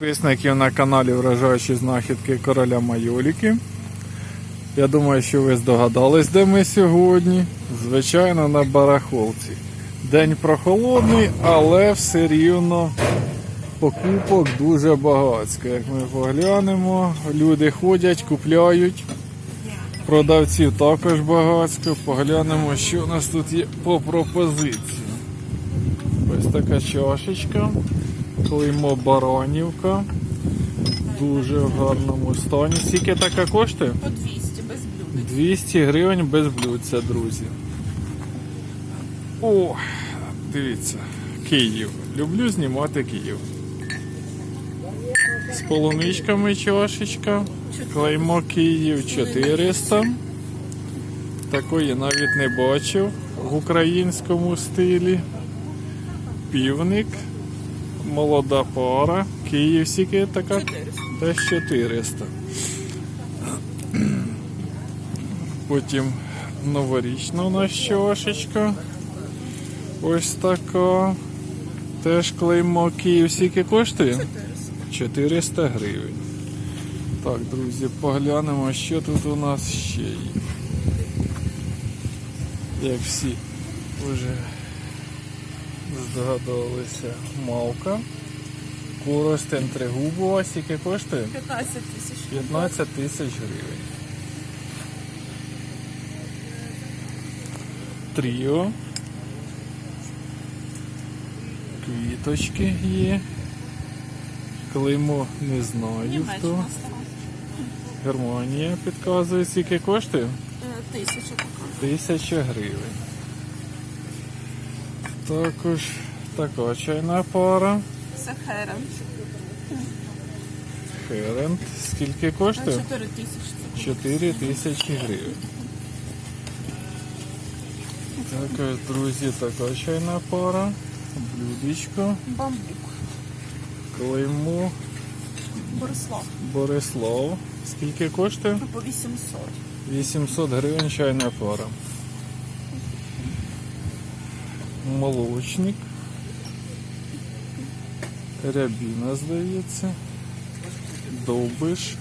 Підписників на каналі Вражаючі знахідки короля Майоліки. Я думаю, що ви здогадались, де ми сьогодні. Звичайно, на барахолці. День прохолодний, але все рівно покупок дуже багатсько. Як ми поглянемо, люди ходять, купляють. Продавців також багатсько. Поглянемо, що у нас тут є по пропозиції. Ось така чашечка. Клеймо Баранівка. Дуже в гарному стані. Скільки така коштує? По 200 без блюд. 200 гривень без блюдця, друзі. О, дивіться, Київ. Люблю знімати Київ. З полуничками чашечка. Клеймо Київ 400. Такої навіть не бачив в українському стилі. Півник. Молода пара. Київ скільки така? 400. Теж 400. Потім новорічна у нас чашечка. Ось така. Теж клеймо Київ скільки коштує? 400. 400 гривень. Так, друзі, поглянемо, що тут у нас ще є. Як всі вже здогадалися, мавка. Коростен тригубова, скільки коштує? 15 тисяч. 15 тисяч гривень. Тріо. Квіточки є. Клеймо не знаю хто. Німеччина. Германія підказує, скільки коштує? Е, Тисяча. Тисяча гривень. Також така чайна пара. Це херен. Херент. Скільки коштує? 4 тисячі. 4 тисячі гривень. Також, друзі, така чайна пара. Блюдечко. Бамбук. Клеймо Борислав. Борислав. Скільки коштує? По 800. 800 гривень чайна пара. Молочник. Рябіна, здається. Довбиш.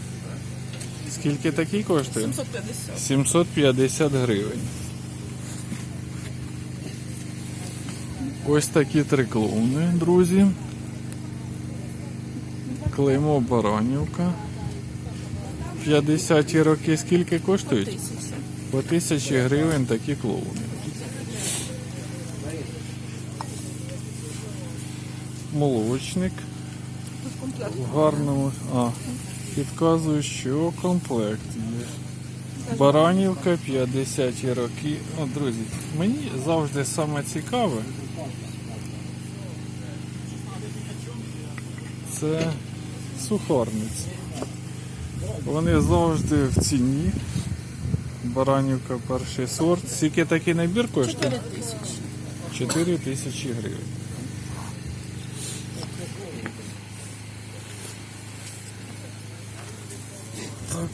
Скільки такий коштує? 750. 750 гривень. Ось такі три клоуни, друзі. Клеймо Баранівка. 50 роки скільки коштують? По тисячі гривень такі клоуни. Молочник в гарному. А, підказую, що комплект є. Баранівка 50 роки. О, друзі, мені завжди саме цікаве. Це сухарниці. Вони завжди в ціні. Баранівка перший сорт. Скільки такий набір коштує? 4 тисячі гривень.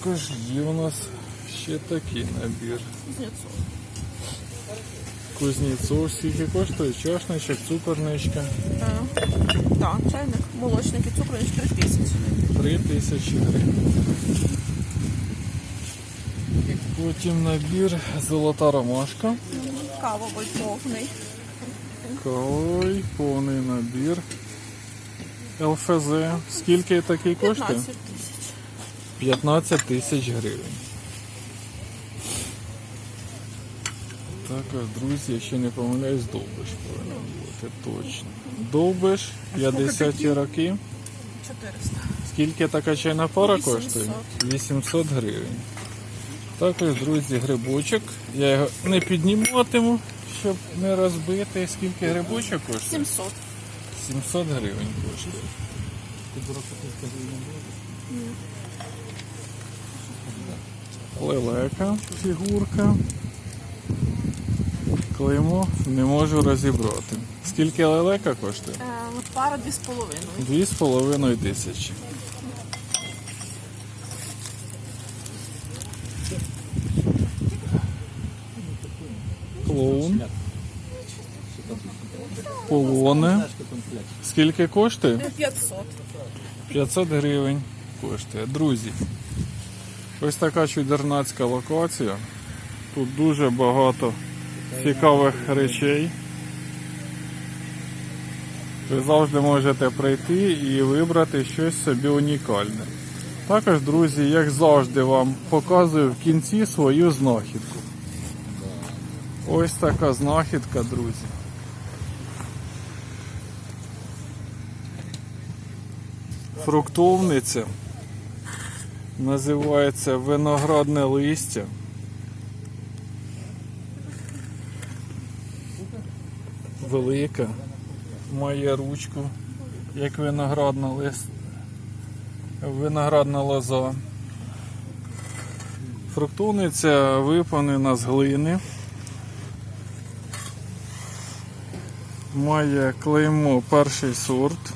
Також є у нас ще такий набір. Кузнецов. Кузнєцов скільки коштує? Чашничок, цукорничка. Так, Е, чайник, молочник і цукрович 3 тисячі. 3 тисячі гривень. Потім набір золота ромашка. Кавовий повний. Кавовий, повний набір. ЛФЗ. Скільки такий коштує? 15 тисяч. 15 тисяч гривень. Також, друзі, якщо не помиляюсь, довбиш повинен бути точно. Довбиш 50 роки. 400. Скільки така чайна пара 800. коштує? 800 гривень. Також, друзі, грибочок. Я його не підніматиму, щоб не розбити. Скільки грибочок коштує? 700. 700 гривень коштує. Лелека, фігурка. Клеймо не можу розібрати. Скільки лелека коштує? Е, Пара 2,5. Дві з половиною тисячі. Клоун. Полоне. Скільки коштує? 500. 500 гривень коштує. Друзі, ось така чудернацька локація. Тут дуже багато цікавих речей. Ви завжди можете прийти і вибрати щось собі унікальне. Також, друзі, як завжди, вам показую в кінці свою знахідку. Ось така знахідка, друзі. Фруктовниця. Називається виноградне листя. Велика. Має ручку, як виноградна лист. Виноградна лоза. Фруктовниця випанена з глини. Має клеймо перший сорт.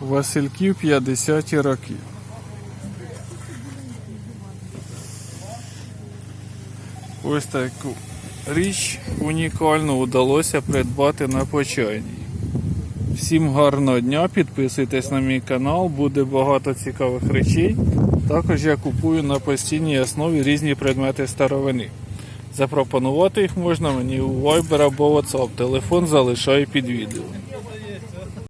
Васильків 50 роки. Ось таку річ унікальну вдалося придбати на почайній. Всім гарного дня, підписуйтесь на мій канал, буде багато цікавих речей. Також я купую на постійній основі різні предмети старовини. Запропонувати їх можна мені у Viber або WhatsApp. Телефон залишаю під відео.